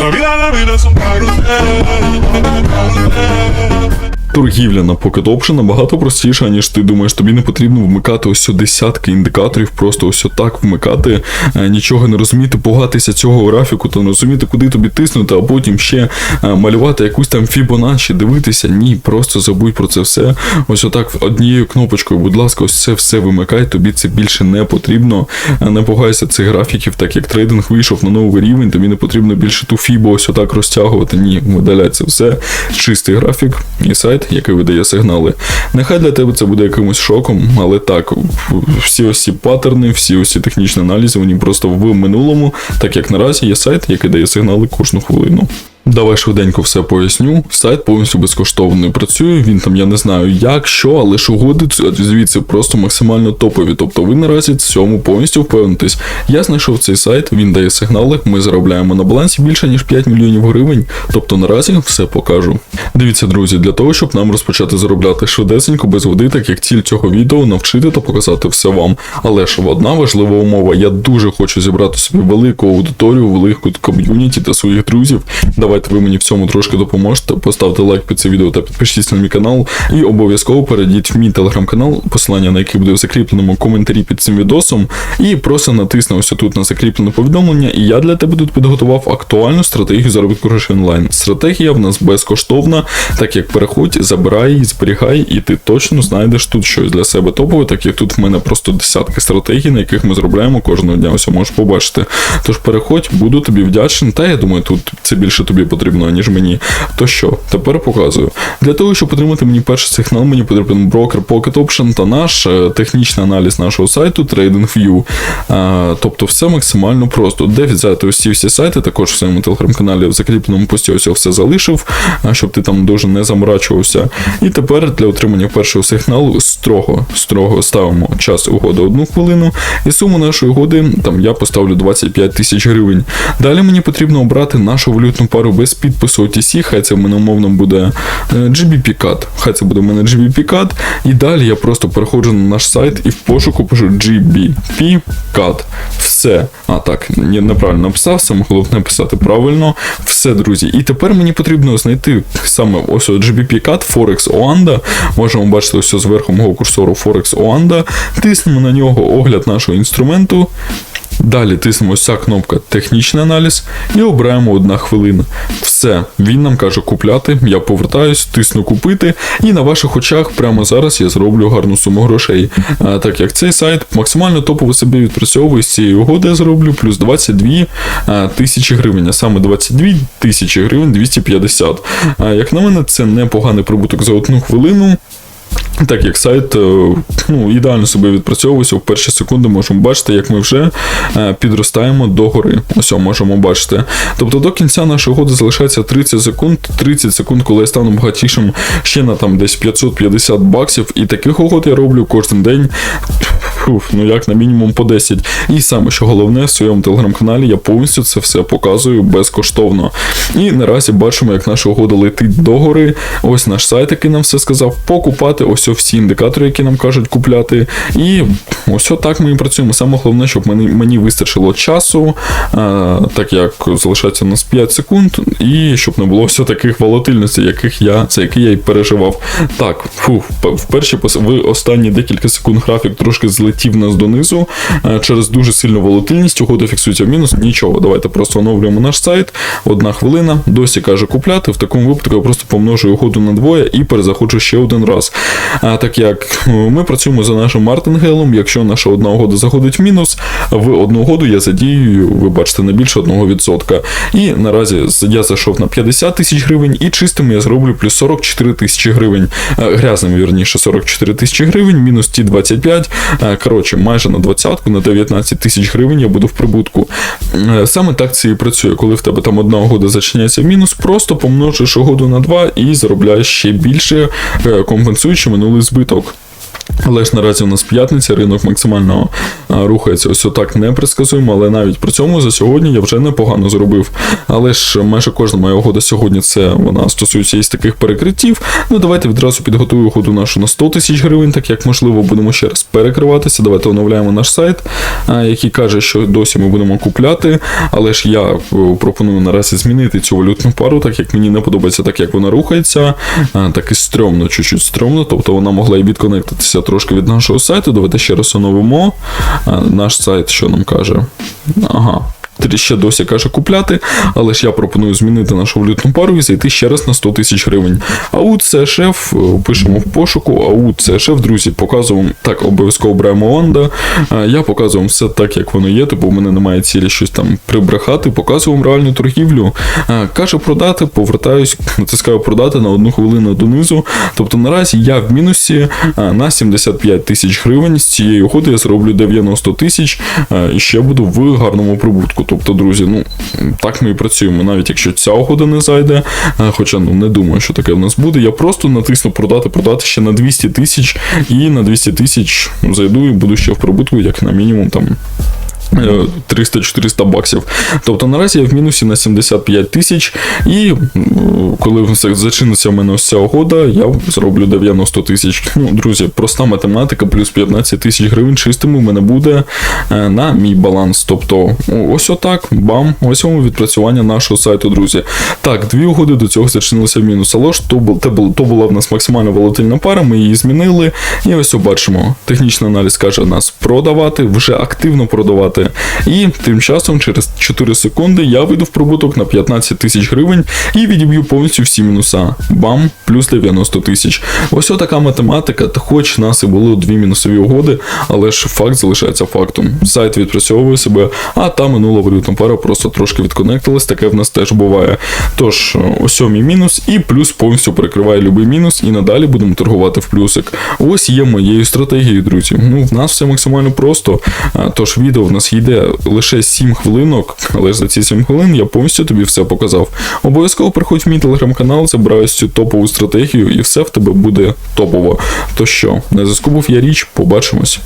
La vida, la vida es un. Торгівля на Pocket Option набагато простіша, ніж ти думаєш, тобі не потрібно вмикати ось десятки індикаторів, просто ось так вмикати, е, нічого не розуміти, пугатися цього графіку, та не розуміти, куди тобі тиснути, а потім ще е, малювати якусь там Fibonacci, дивитися. Ні, просто забудь про це все. Ось отак однією кнопочкою, будь ласка, ось це все вимикай, тобі це більше не потрібно. Е, Не пугайся цих графіків, так як трейдинг вийшов на новий рівень, тобі не потрібно більше ту фібу ось отак розтягувати. Ні, видаляй це все. Чистий графік і сайт, який видає сигнали. Нехай для тебе це буде якимось шоком, але так, всі ось ці паттерни, всі ось технічні аналізи, вони просто в минулому, так як наразі є сайт, який дає сигнали кожну хвилину. Давай швиденько все поясню. Сайт повністю безкоштовно працює. Він там, я не знаю як, що, але ж угоди звідси просто максимально топові. Тобто ви наразі цьому повністю впевнитесь. Я знайшов цей сайт, він дає сигнали. Ми заробляємо на балансі більше ніж 5 мільйонів гривень. Тобто наразі все покажу. Дивіться, друзі, для того, щоб нам розпочати заробляти швидесенько без води, так як ціль цього відео навчити та показати все вам. Але ж одна важлива умова. Я дуже хочу зібрати собі велику аудиторію, велику ком'юніті та своїх друзів. Давайте ви мені в цьому трошки допоможете. Поставте лайк під це відео та підпишіться на мій канал. І обов'язково перейдіть в мій телеграм-канал, посилання на який буде в закріпленому коментарі під цим відосом. І просто натисни ось тут на закріплене повідомлення. І я для тебе тут підготував актуальну стратегію заробітку грошей онлайн. Стратегія в нас безкоштовна, так як переходь, забирай, її, зберігай, і ти точно знайдеш тут щось для себе топове, так як тут в мене просто десятки стратегій, на яких ми заробляємо кожного дня. Ось можеш побачити. Тож переходь, буду тобі вдячний. Та я думаю, тут це більше тобі потрібно, ніж мені. То що, тепер показую. Для того, щоб отримати мені перший сигнал, мені потрібен брокер Pocket Option та наш е, технічний аналіз нашого сайту TradingView. Е, тобто все максимально просто. Де взяти ці всі сайти, також в своєму телеграм-каналі в закріпленому пості ось все залишив, е, щоб ти там дуже не заморачувався. І тепер для отримання першого сигналу строго, строго ставимо час угоди одну хвилину, і суму нашої угоди там я поставлю 25 тисяч гривень. Далі мені потрібно обрати нашу валютну пару без підпису OTC, хай це в мене умовно буде е, GBP CAD. Хай це буде в мене GBP CAD. І далі я просто переходжу на наш сайт і в пошуку пишу GBP CAD. Все. А так, ні, неправильно написав, саме головне писати правильно. Все, друзі. І тепер мені потрібно знайти саме ось от GBP CAD Forex Oanda. Можемо бачити ось зверху мого курсору Forex Oanda. Тиснемо на нього огляд нашого інструменту. Далі тиснемо ця кнопка технічний аналіз і обираємо одна хвилина. Все, він нам каже купляти. Я повертаюсь, тисну купити, і на ваших очах прямо зараз я зроблю гарну суму грошей. А, так як цей сайт максимально топово себе відпрацьовує з цієї угоди, я зроблю плюс 22 а, тисячі гривень, а саме 22 тисячі гривень 250. А, як на мене, це непоганий прибуток за одну хвилину. Так як сайт е, ну, ідеально себе відпрацьовується, в перші секунди можемо бачити, як ми вже е, підростаємо до гори. Ось можемо бачити. Тобто до кінця нашої годи залишається 30 секунд, 30 секунд, коли я стану багатішим ще на там десь 550 баксів. І таких угод я роблю кожен день. Фуф, ну як на мінімум по 10. І саме що головне, в своєму телеграм-каналі я повністю це все показую безкоштовно. І наразі бачимо, як наша угода летить догори. Ось наш сайт, який нам все сказав, покупати ось всі індикатори, які нам кажуть купляти. І ось так ми і працюємо. Саме головне, щоб мені, мені вистачило часу, а, так як залишається у нас 5 секунд, і щоб не було все таких волатильностей, яких я, за які я й переживав. Так, фу, в перші пос- в останні декілька секунд графік трошки злетів нас донизу е, через дуже сильну волатильність. Угода фіксується в мінус. Нічого, давайте просто оновлюємо наш сайт. Одна хвилина. Досі каже купляти. В такому випадку я просто помножую угоду на двоє і перезаходжу ще один раз. А так як е, ми працюємо за нашим мартингелом, якщо наша одна угода заходить в мінус, в одну угоду я задію, ви бачите, не більше 1%. І наразі я зайшов на 50 тисяч гривень, і чистим я зроблю плюс 44 тисячі гривень. Е, Грязним, вірніше, 44 тисячі гривень, мінус ті 25. Коротше, майже на 20 на 19 тисяч гривень я буду в прибутку. Е, Саме так це і працює, коли в тебе там одна угода зачиняється в мінус, просто помножиш угоду на 2 і заробляєш ще більше, е, компенсуючи минулий збиток. Але ж наразі у нас п'ятниця, ринок максимально рухається ось отак непредсказуємо, але навіть при цьому за сьогодні я вже непогано зробив. Але ж майже кожна моя угода сьогодні це вона стосується із таких перекриттів. Ну давайте відразу підготую угоду нашу на 100 тисяч гривень, так як можливо будемо ще раз перекриватися. Давайте оновляємо наш сайт, який каже, що досі ми будемо купляти. Але ж я е, пропоную наразі змінити цю валютну пару, так як мені не подобається, так як вона рухається. Так і стрьомно, чуть-чуть стрьомно. Тобто вона могла і відконектитися трошки від нашого сайту. Давайте ще раз оновимо. Наш сайт, що нам каже? Ага. Ще досі каже купляти, але ж я пропоную змінити нашу валютну пару і зайти ще раз на 100 тисяч гривень. АУ ЦШФ, е, пишемо в пошуку, АУ ЦШФ, друзі, показуємо так, обов'язково беремо Онда. Я показую вам все так, як воно є, типу у мене немає цілі щось там прибрехати, показую вам реальну торгівлю. Каже продати, повертаюсь, натискаю продати на одну хвилину донизу. Тобто наразі я в мінусі на 75 тисяч гривень. З цієї угоди я зроблю 90 тисяч і ще буду в гарному прибутку. Тобто, друзі, ну так ми і працюємо, навіть якщо ця угода не зайде, хоча ну не думаю, що таке в нас буде. Я просто натисну продати, продати ще на 200 тисяч, і на 200 тисяч зайду і буду ще в прибутку, як на мінімум там. Е, 300-400 баксів. Тобто наразі я в мінусі на 75 тисяч, і коли зачиниться в мене ось ця угода, я зроблю 90 тисяч. Ну, друзі, проста математика, плюс 15 тисяч гривень чистими в мене буде е, на мій баланс. Тобто, ось отак, бам, ось вам відпрацювання нашого сайту, друзі. Так, дві угоди до цього зачинилися в мінус. Але ж то була в нас максимально волатильна пара, ми її змінили. І ось побачимо. Технічний аналіз каже нас продавати, вже активно продавати. І тим часом, через 4 секунди, я вийду в прибуток на 15 тисяч гривень і відіб'ю повністю всі мінуса. Бам, плюс 90 тисяч. Ось така математика, та хоч нас і було дві мінусові угоди, але ж факт залишається фактом. Сайт відпрацьовує себе, а та минула валютна пара просто трошки відконектилась, таке в нас теж буває. Тож, ось мій мінус, і плюс повністю перекриває любий мінус, і надалі будемо торгувати в плюсик. Ось є моєю стратегією, друзі. Ну, в нас все максимально просто. Тож відео в нас йде лише 7 хвилинок, але ж за ці 7 хвилин я повністю тобі все показав. Обов'язково приходь в мій телеграм-канал, забирай цю топову стратегію, і все в тебе буде топово. То що, на зв'язку був я річ, побачимось.